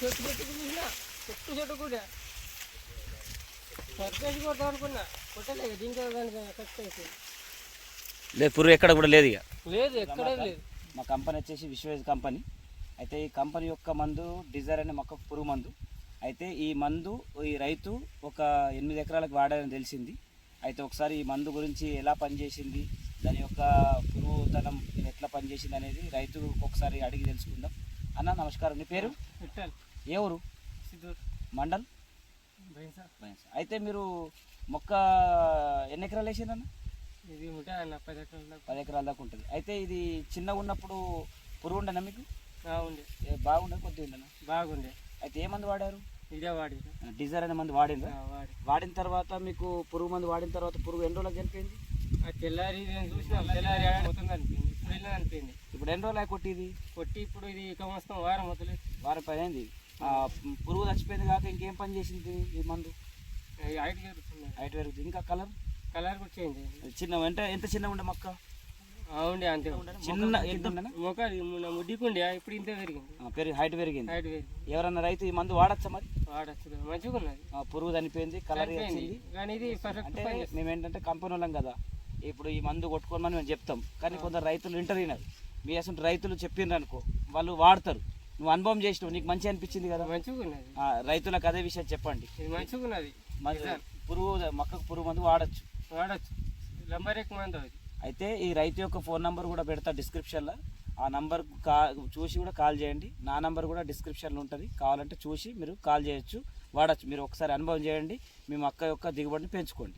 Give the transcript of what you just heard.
చెట్టు చెట్టు చూసినా చెట్టు చెట్టు కూడా సర్ఫేసి కొడతాం అనుకున్నా. కొట్టలేదు దానికి కట్ అయిపోయింది లేదు పురుగు ఎక్కడ కూడా లేదు ఇక. లేదు ఎక్కడే లేదు. మా కంపెనీ వచ్చేసి విశ్వేజ్ కంపెనీ. అయితే ఈ కంపెనీ యొక్క మందు డిజైర్ అనే మొక్క పురుగు మందు. అయితే ఈ మందు ఈ రైతు ఒక ఎనిమిది ఎకరాలకు వాడాలని తెలిసింది. అయితే ఒకసారి ఈ మందు గురించి ఎలా పనిచేసింది దాని యొక్క పురుగుతనం ఎట్లా పనిచేసింది అనేది రైతు ఒకసారి అడిగి తెలుసుకుందాం. అన్న నమస్కారం. నీ పేరు? పెట్టాలి. ఏ ఊరు సిద్ధూర్. మండల్? అయితే మీరు మొక్క ఎన్ని ఎకరాలు వేసిందన్న ఇది ఉంటాయి అన్న పది ఎకరాల. పది ఎకరాల దాకా ఉంటుంది. అయితే ఇది చిన్నగా ఉన్నప్పుడు పురుగు ఉండనా మీకు? ఏ, బాగుండే కొద్దిగా ఉండనా? బాగుండే. అయితే ఏ మందు వాడారు? ఇదే వాడి డిజైర్ అనే మందు వాడి. వాడిన తర్వాత మీకు పురుగు మందు వాడిన తర్వాత పురుగు ఎన్ని రోజులకు చనిపోయింది? తెల్లారి తెల్లారి అనిపించింది ఇప్పుడు ఎన్ని రోజులు కొట్టింది? కొట్టి ఇప్పుడు ఇది ఇక వారం వదిలేదు వారం పని అయింది. పురుగు చచ్చిపోయింది కాక ఇంకేం పని చేసింది ఈ మందు? హైట్ జరుగుతుంది హైట్ పెరుగుతుంది. ఇంకా కలర్? కలర్ కూడా చేంజ్ చిన్న ఎంత ఎంత చిన్న ఉండే మొక్క? ఉండే అంతే. చిన్న ఎంత మొక్క ముడ్డికుండే ఇప్పుడు ఇంతే పెరిగింది. పెరిగి హైట్ పెరిగింది. హైట్ పెరిగింది. ఎవరన్నా రైతు ఈ మందు వాడచ్చా మరి? వాడచ్చు మంచిగా ఉన్నది. పురుగు చనిపోయింది కలర్ కానీ ఇది అంటే. మేము ఏంటంటే కంపెనీ వాళ్ళం కదా ఇప్పుడు ఈ మందు కొట్టుకోమని మేము చెప్తాం. కానీ కొందరు రైతులు ఇంటర్ వినరు మీ అసలు రైతులు చెప్పిండ్రు అనుకో వాళ్ళు వాడతారు. నువ్వు అనుభవం చేసినావు నీకు మంచి అనిపించింది కదా? మంచిగా ఉన్నది ఆ, రైతులకు అదే విషయం చెప్పండి. ఇది మంచిగా ఉన్నది మరి పురుగు మొక్కకు పురుగు మందు వాడచ్చు. వాడచ్చు. మంది అది. అయితే ఈ రైతు యొక్క ఫోన్ నంబర్ కూడా పెడతా డిస్క్రిప్షన్లో. ఆ నంబర్ కా చూసి కూడా కాల్ చేయండి. నా నంబర్ కూడా డిస్క్రిప్షన్లో ఉంటుంది. కావాలంటే చూసి మీరు కాల్ చేయొచ్చు వాడచ్చు. మీరు ఒకసారి అనుభవం చేయండి. మీ మొక్క యొక్క దిగుబడిని పెంచుకోండి.